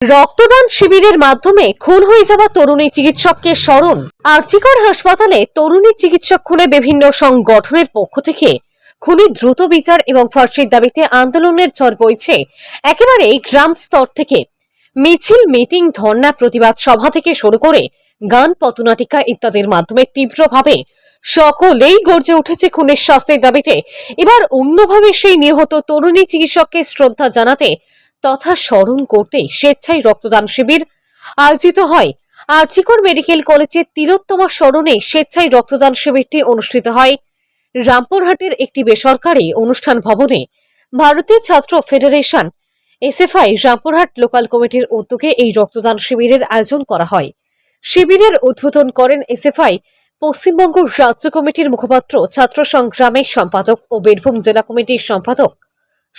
রক্তদান শিবিরের মাধ্যমে খুন হয়ে যাওয়া তরুণী চিকিৎসককে স্মরণ। আর্চিকর হাসপাতালে তরুণী চিকিৎসক খুনে বিভিন্ন সংগঠনের পক্ষ থেকে খুনের দ্রুত বিচার এবং ফাঁসির দাবিতে আন্দোলনের ঝড় বইছে। একেবারে গ্রাম স্তর থেকে মিছিল, মিটিং, ধর্ণা, প্রতিবাদ সভা থেকে শুরু করে গান, পথনাটিকা ইত্যাদির মাধ্যমে তীব্রভাবে সকলেই গর্জে উঠেছে খুনের শাস্তির দাবিতে। এবার অন্যভাবে সেই নিহত তরুণী চিকিৎসককে শ্রদ্ধা জানাতে তথা স্মরণ করতে স্বেচ্ছায় রক্তদান শিবির আয়োজিত হয়। আরজিকর মেডিকেল কলেজের তিলোত্তমা স্মরণে স্বেচ্ছায় রক্তদান শিবিরটি অনুষ্ঠিত হয়। রামপুরহাটের একটি বেসরকারি অনুষ্ঠান ভবনে ভারতীয় ছাত্র ফেডারেশন, এসএফআই, রামপুরহাট লোকাল কমিটির উদ্যোগে এই রক্তদান শিবিরের আয়োজন করা হয়। শিবিরের উদ্বোধন করেন এসএফআই, পশ্চিমবঙ্গ রাজ্য কমিটির মুখপাত্র, ছাত্র সংগ্রামের সম্পাদক ও বীরভূম জেলা কমিটির সম্পাদক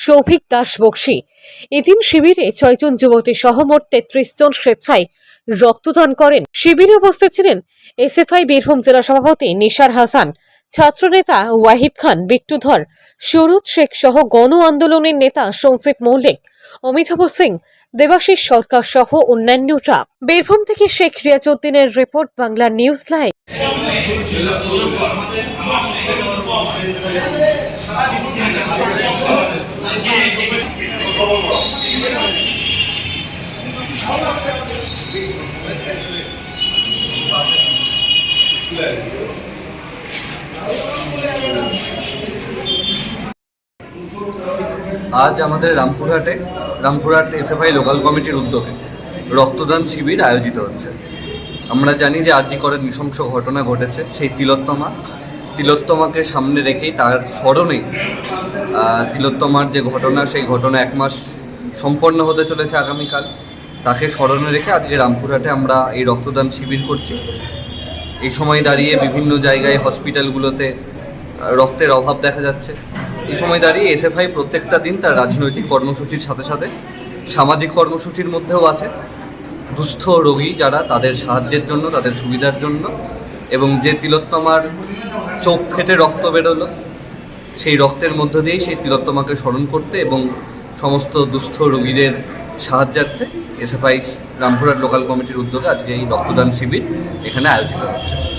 সৌভিক দাস বক্সি। এদিন শিবিরে ছয়জন যুবতী সহ মোট তেত্রিশ জন স্বেচ্ছায় রক্তদান করেন। শিবিরে উপস্থিত ছিলেন এসএফআই বীরভূম জেলা সভাপতি নিশার হাসান, ছাত্রনেতা ওয়াহিদ খান, বিট্টুধর সুরুজ শেখ সহ গণ আন্দোলনের নেতা সঞ্জীব মৌলিক অমিতাভ সিং, দেবাশিস সরকার সহ অন্যান্যরা। বীরভূম থেকে শেখ রিয়াজউদ্দিনের রিপোর্ট, বাংলা নিউজ লাইভ। আজ আমাদের রামপুরহাটে, রামপুরহাট এসএফআই লোকাল কমিটির উদ্যোগে রক্তদান শিবির আয়োজিত হচ্ছে। আমরা জানি যে আরজি করের নৃশংস ঘটনা ঘটেছে, সেই তিলোত্তমা তিলোত্তমাকে সামনে রেখেই তার স্মরণে তিলোত্তমার যে ঘটনা, সেই ঘটনা এক মাস সম্পন্ন হতে চলেছে আগামীকাল। তাকে স্মরণে রেখে আজকে রামপুরহাটে আমরা এই রক্তদান শিবির করছি। এই সময় দাঁড়িয়ে বিভিন্ন জায়গায় হসপিটালগুলোতে রক্তের অভাব দেখা যাচ্ছে। এই সময় দাঁড়িয়ে এসএফআই প্রত্যেকটা দিন তার রাজনৈতিক কর্মসূচির সাথে সাথে সামাজিক কর্মসূচির মধ্যেও আছে। দুস্থ রোগী যারা তাদের সাহায্যের জন্য, তাদের সুবিধার জন্য এবং যে তিলোত্তমার চোখ ফেটে রক্ত বেরোলো। সেই রক্তের মধ্য দিয়েই সেই তিলোত্তমাকে স্মরণ করতে এবং সমস্ত দুস্থ রোগীদের সাহায্যার্থে এসএফআই রামপুরার লোকাল কমিটির উদ্যোগে আজকে এই রক্তদান শিবির এখানে আয়োজিত হচ্ছে।